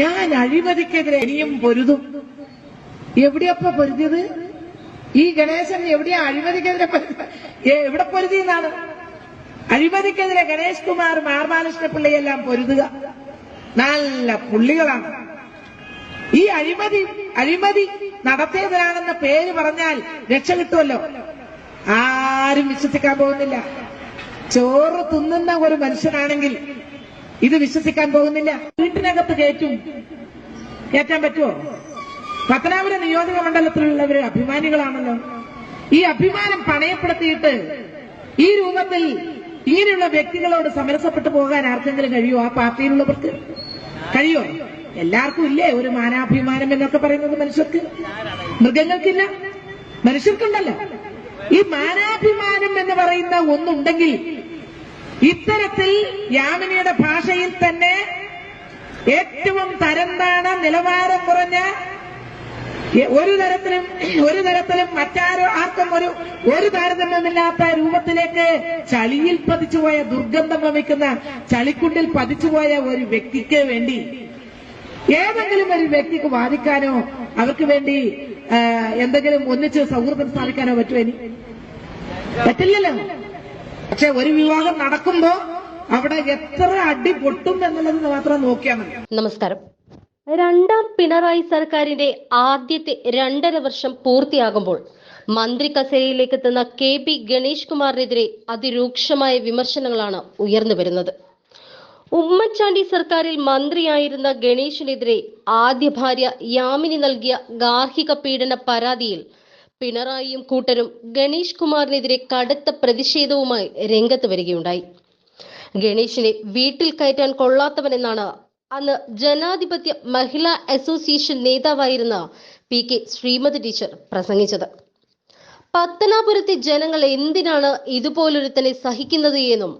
ഞാൻ അഴിമതിക്കെതിരെ ഇനിയും പൊരുതും. എവിടെയപ്പ പൊരുതിയത്? ഈ ഗണേശൻ എവിടെയാ അഴിമതിക്കെതിരെ എവിടെ പൊരുതി എന്നാണ് അഴിമതിക്കെതിരെ ഗണേഷ് കുമാർ മാർബാലകൃഷ്ണ പിള്ളയെല്ലാം പൊരുതുക. നല്ല പുള്ളികളാണ്. ഈ അഴിമതി അഴിമതി നടത്തിയതിനാണെന്ന പേര് പറഞ്ഞാൽ രക്ഷ കിട്ടുമല്ലോ. ആരും വിശ്വസിക്കാൻ പോകുന്നില്ല. ചോറ് തിന്നുന്ന ഒരു മനുഷ്യനാണെങ്കിൽ ഇത് വിശ്വസിക്കാൻ പോകുന്നില്ല. വീട്ടിനകത്ത് കയറ്റും. കയറ്റാൻ പറ്റുമോ പത്തനാപുരം നിയോജക മണ്ഡലത്തിലുള്ളവർ അഭിമാനികളാണല്ലോ. ഈ അഭിമാനം പണയപ്പെടുത്തിയിട്ട് ഈ രൂപത്തിൽ ഇങ്ങനെയുള്ള വ്യക്തികളോട് സമരസപ്പെട്ടു പോകാൻ ആർക്കെങ്കിലും കഴിയുമോ? ആ പാർട്ടിയിലുള്ളവർക്ക് കഴിയോ എല്ലാവർക്കും ഇല്ലേ ഒരു മാനാഭിമാനം എന്നൊക്കെ പറയുന്നത് മനുഷ്യർക്ക്? മൃഗങ്ങൾക്കില്ല. മനുഷ്യർക്കുണ്ടല്ലോ. ഈ മാനാഭിമാനം എന്ന് പറയുന്ന ഒന്നുണ്ടെങ്കിൽ ഇത്തരത്തിൽ യാമിനിയുടെ ഭാഷയിൽ തന്നെ ഏറ്റവും തരംതാണ നിലവാരം കുറഞ്ഞ ഒരു തരത്തിലും ഒരു തരത്തിലും മറ്റാരോ ആർക്കും ഒരു ഒരു താരതമ്യമില്ലാത്ത രൂപത്തിലേക്ക് ചളിയിൽ പതിച്ചുപോയ ദുർഗന്ധം വമിക്കുന്ന ചളിക്കുണ്ടിൽ പതിച്ചുപോയ ഒരു വ്യക്തിക്ക് വേണ്ടി ഏതെങ്കിലും ഒരു വ്യക്തിക്ക് വാദിക്കാനോ അവർക്ക് വേണ്ടി എന്തെങ്കിലും ഒന്നിച്ച് സൗഹൃദം സ്ഥാപിക്കാനോ പറ്റുമോ ഇനി? പറ്റില്ലല്ലോ. പക്ഷെ ഒരു വിവാഹം നടക്കുമ്പോ അവിടെ എത്ര അടി പൊട്ടും എന്നുള്ളത് മാത്രം നോക്കിയാൽ മതി. നമസ്കാരം. രണ്ടാം പിണറായി സർക്കാരിന്റെ ആദ്യത്തെ രണ്ടര വർഷം പൂർത്തിയാകുമ്പോൾ മന്ത്രി കസേരയിലേക്ക് എത്തുന്ന കെ പി ഗണേഷ് കുമാറിനെതിരെ അതിരൂക്ഷമായ വിമർശനങ്ങളാണ് ഉയർന്നു വരുന്നത്. ഉമ്മൻചാണ്ടി സർക്കാരിൽ മന്ത്രിയായിരുന്ന ഗണേഷിനെതിരെ ആദ്യ ഭാര്യ യാമിനി നൽകിയ ഗാർഹിക പീഡന പരാതിയിൽ പിണറായിയും കൂട്ടരും ഗണേഷ് കുമാറിനെതിരെ കടുത്ത പ്രതിഷേധവുമായി രംഗത്ത് വരികയുണ്ടായി. ഗണേഷിനെ വീട്ടിൽ കയറ്റാൻ കൊള്ളാത്തവനെന്നാണ് അന്ന് ജനാധിപത്യ മഹിളാ അസോസിയേഷൻ നേതാവായിരുന്ന പി കെ ശ്രീമതി ടീച്ചർ പ്രസംഗിച്ചത്. പത്തനാപുരത്തെ ജനങ്ങൾ എന്തിനാണ് ഇതുപോലൊരുത്തനെ സഹിക്കുന്നത് എന്നും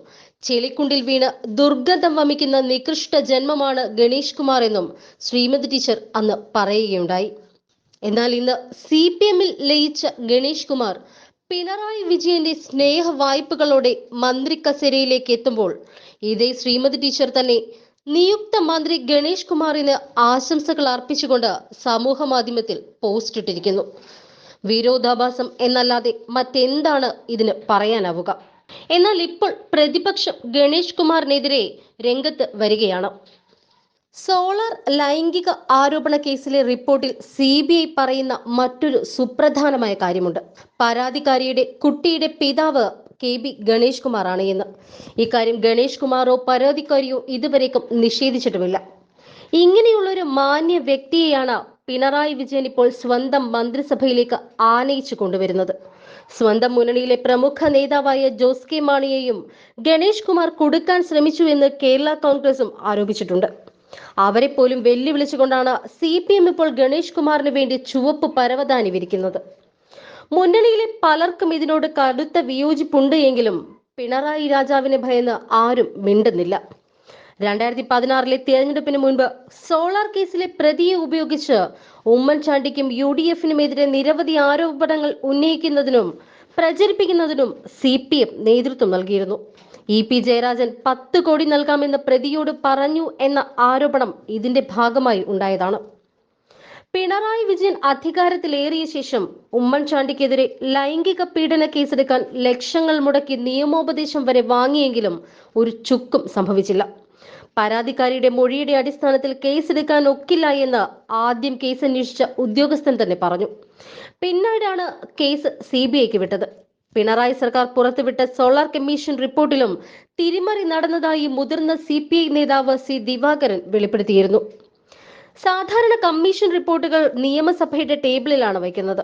ചെളിക്കുണ്ടിൽ വീണ് ദുർഗന്ധം വമിക്കുന്ന നികൃഷ്ട ജന്മമാണ് ഗണേഷ് കുമാർ എന്നും ശ്രീമതി ടീച്ചർ അന്ന് പറയുകയുണ്ടായി. എന്നാൽ ഇന്ന് സി പി എമ്മിൽ ലയിച്ച ഗണേഷ് കുമാർ പിണറായി വിജയന്റെ സ്നേഹ വായ്പകളോടെ മന്ത്രി കസേരയിലേക്ക് എത്തുമ്പോൾ ഇതേ ശ്രീമതി ടീച്ചർ തന്നെ നിയുക്ത മന്ത്രി ഗണേഷ് കുമാറിന് ആശംസകൾ അർപ്പിച്ചുകൊണ്ട് സമൂഹ മാധ്യമത്തിൽ പോസ്റ്റ് ഇട്ടിരിക്കുന്നു. വിരോധാഭാസം എന്നല്ലാതെ മറ്റെന്താണ് ഇതിന് പറയാനാവുക? എന്നാൽ ഇപ്പോൾ പ്രതിപക്ഷം ഗണേഷ് കുമാറിനെതിരെ രംഗത്ത് വരികയാണ്. സോളാർ ലൈംഗിക ആരോപണ കേസിലെ റിപ്പോർട്ടിൽ സി ബി ഐ പറയുന്ന മറ്റൊരു സുപ്രധാനമായ കാര്യമുണ്ട്. പരാതിക്കാരിയുടെ കുട്ടിയുടെ പിതാവ് കെ ബി ഗണേഷ് കുമാറാണ് എന്ന്. ഇക്കാര്യം ഗണേഷ് കുമാറോ പരാതിക്കാരിയോ ഇതുവരേക്കും നിഷേധിച്ചിട്ടുമില്ല. ഇങ്ങനെയുള്ളൊരു മാന്യ വ്യക്തിയെയാണ് പിണറായി വിജയൻ ഇപ്പോൾ സ്വന്തം മന്ത്രിസഭയിലേക്ക് ആനയിച്ചു കൊണ്ടുവരുന്നത്. സ്വന്തം മുന്നണിയിലെ പ്രമുഖ നേതാവായ ജോസ് കെ മാണിയെയും ഗണേഷ് കുമാർ കൊടുക്കാൻ ശ്രമിച്ചു എന്ന് കേരള കോൺഗ്രസും ആരോപിച്ചിട്ടുണ്ട്. അവരെ പോലും വെല്ലുവിളിച്ചുകൊണ്ടാണ് സി പി എം ഇപ്പോൾ ഗണേഷ് കുമാറിന് വേണ്ടി ചുവപ്പ് പരവതാനി വിരിക്കുന്നത്. മുന്നണിയിലെ പലർക്കും ഇതിനോട് കടുത്ത വിയോജിപ്പുണ്ട് എങ്കിലും പിണറായി രാജാവിനെ ഭയന്ന് ആരും മിണ്ടുന്നില്ല. രണ്ടായിരത്തി പതിനാറിലെ തിരഞ്ഞെടുപ്പിന് മുൻപ് സോളാർ കേസിലെ പ്രതിയെ ഉപയോഗിച്ച് ഉമ്മൻചാണ്ടിക്കും യു ഡി എഫിനുമെതിരെ നിരവധി ആരോപണങ്ങൾ ഉന്നയിക്കുന്നതിനും പ്രചരിപ്പിക്കുന്നതിനും സി പി എം നേതൃത്വം നൽകിയിരുന്നു. ഇ പി ജയരാജൻ പത്ത് കോടി നൽകാമെന്ന് പ്രതിയോട് പറഞ്ഞു എന്ന ആരോപണം ഇതിന്റെ ഭാഗമായി ഉണ്ടായതാണ്. പിണറായി വിജയൻ അധികാരത്തിലേറിയ ശേഷം ഉമ്മൻചാണ്ടിക്കെതിരെ ലൈംഗിക പീഡന കേസെടുക്കാൻ ലക്ഷങ്ങൾ മുടക്കി നിയമോപദേശം വരെ വാങ്ങിയെങ്കിലും ഒരു ചുക്കും സംഭവിച്ചില്ല. പരാതിക്കാരിയുടെ മൊഴിയുടെ അടിസ്ഥാനത്തിൽ കേസെടുക്കാൻ ഒക്കില്ല എന്ന് ആദ്യം കേസ് അന്വേഷിച്ച ഉദ്യോഗസ്ഥൻ തന്നെ പറഞ്ഞു. പിന്നീടാണ് കേസ് സി ബി ഐക്ക് വിട്ടത്. പിണറായി സർക്കാർ പുറത്തുവിട്ട സോളാർ കമ്മീഷൻ റിപ്പോർട്ടിലും തിരിമറി നടന്നതായി മുതിർന്ന സി പി ഐ നേതാവ് സി ദിവാകരൻ വെളിപ്പെടുത്തിയിരുന്നു. സാധാരണ കമ്മീഷൻ റിപ്പോർട്ടുകൾ നിയമസഭയുടെ ടേബിളിലാണ് വയ്ക്കുന്നത്.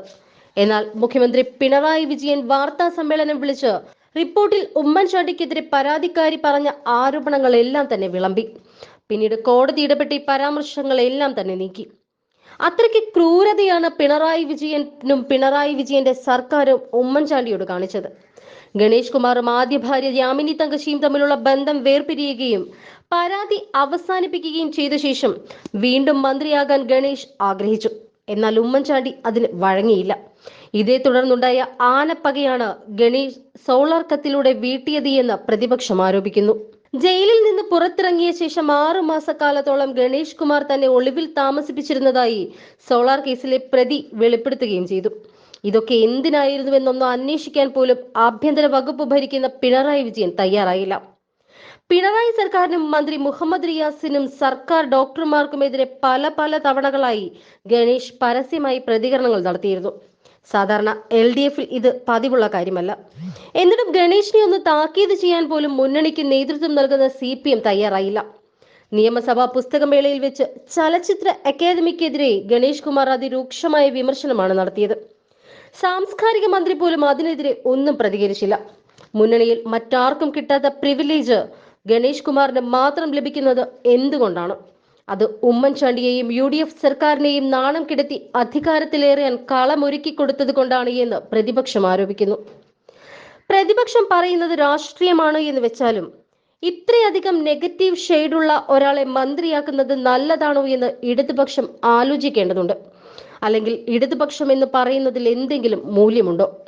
എന്നാൽ മുഖ്യമന്ത്രി പിണറായി വിജയൻ വാർത്താ സമ്മേളനം വിളിച്ച് റിപ്പോർട്ടിൽ ഉമ്മൻചാണ്ടിക്കെതിരെ പരാതിക്കാരി പറഞ്ഞ ആരോപണങ്ങളെല്ലാം തന്നെ വിളമ്പി. പിന്നീട് കോടതി ഇടപെട്ടി പരാമർശങ്ങളെല്ലാം തന്നെ നീക്കി. അത്രയ്ക്ക് ക്രൂരതയാണ് പിണറായി വിജയനും പിണറായി വിജയന്റെ സർക്കാരും ഉമ്മൻചാണ്ടിയോട് കാണിച്ചത്. ഗണേഷ് കുമാറും ആദ്യ ഭാര്യ യാമിനി തങ്കശിയും തമ്മിലുള്ള ബന്ധം വേർപിരിയുകയും പരാതി അവസാനിപ്പിക്കുകയും ചെയ്ത ശേഷം വീണ്ടും മന്ത്രിയാകാൻ ഗണേഷ് ആഗ്രഹിച്ചു. എന്നാൽ ഉമ്മൻചാണ്ടി അതിന് വഴങ്ങിയില്ല. ഇതേ തുടർന്നുണ്ടായ ആനപ്പകയാണ് ഗണേഷ് സോളാർ കത്തിലൂടെ വീട്ടിയത് എന്ന് പ്രതിപക്ഷം ആരോപിക്കുന്നു. ജയിലിൽ നിന്ന് പുറത്തിറങ്ങിയ ശേഷം ആറു മാസക്കാലത്തോളം ഗണേഷ് കുമാർ തന്നെ ഒളിവിൽ താമസിപ്പിച്ചിരുന്നതായി സോളാർ കേസിലെ പ്രതി വെളിപ്പെടുത്തുകയും ചെയ്തു. ഇതൊക്കെ എന്തിനായിരുന്നുവെന്നൊന്നും അന്വേഷിക്കാൻ പോലും ആഭ്യന്തര വകുപ്പ് ഭരിക്കുന്ന പിണറായി വിജയൻ തയ്യാറായില്ല. പിണറായി സർക്കാരിനും മന്ത്രി മുഹമ്മദ് റിയാസിനും സർക്കാർ ഡോക്ടർമാർക്കുമെതിരെ പല പല തവണകളായി ഗണേഷ് പരസ്യമായി പ്രതികരണങ്ങൾ നടത്തിയിരുന്നു. സാധാരണ എൽ ഡി എഫിൽ ഇത് പതിവുള്ള കാര്യമല്ല. എന്നിട്ടും ഗണേഷിനെ ഒന്ന് താക്കീത് ചെയ്യാൻ പോലും മുന്നണിക്ക് നേതൃത്വം നൽകുന്ന സി പി എം തയ്യാറായില്ല. നിയമസഭാ പുസ്തകമേളയിൽ വെച്ച് ചലച്ചിത്ര അക്കാദമിക്കെതിരെ ഗണേഷ് കുമാർ അതിരൂക്ഷമായ വിമർശനമാണ് നടത്തിയത്. സാംസ്കാരിക മന്ത്രി പോലും അതിനെതിരെ ഒന്നും പ്രതികരിച്ചില്ല. മുന്നണിയിൽ മറ്റാർക്കും കിട്ടാത്ത പ്രിവിലേജ് ഗണേഷ് കുമാറിന് മാത്രം ലഭിക്കുന്നത് എന്തുകൊണ്ടാണ്? അത് ഉമ്മൻചാണ്ടിയെയും യു ഡി എഫ് സർക്കാരിനെയും നാണം കിടത്തി അധികാരത്തിലേറിയാൻ കളമൊരുക്കി കൊടുത്തത് കൊണ്ടാണ് എന്ന് പ്രതിപക്ഷം ആരോപിക്കുന്നു. പ്രതിപക്ഷം പറയുന്നത് രാഷ്ട്രീയമാണ് എന്ന് വെച്ചാലും ഇത്രയധികം നെഗറ്റീവ് ഷെയ്ഡുള്ള ഒരാളെ മന്ത്രിയാക്കുന്നത് നല്ലതാണോ എന്ന് ഇടതുപക്ഷം ആലോചിക്കേണ്ടതുണ്ട്. അല്ലെങ്കിൽ ഇടതുപക്ഷം എന്ന് പറയുന്നതിൽ എന്തെങ്കിലും മൂല്യമുണ്ടോ?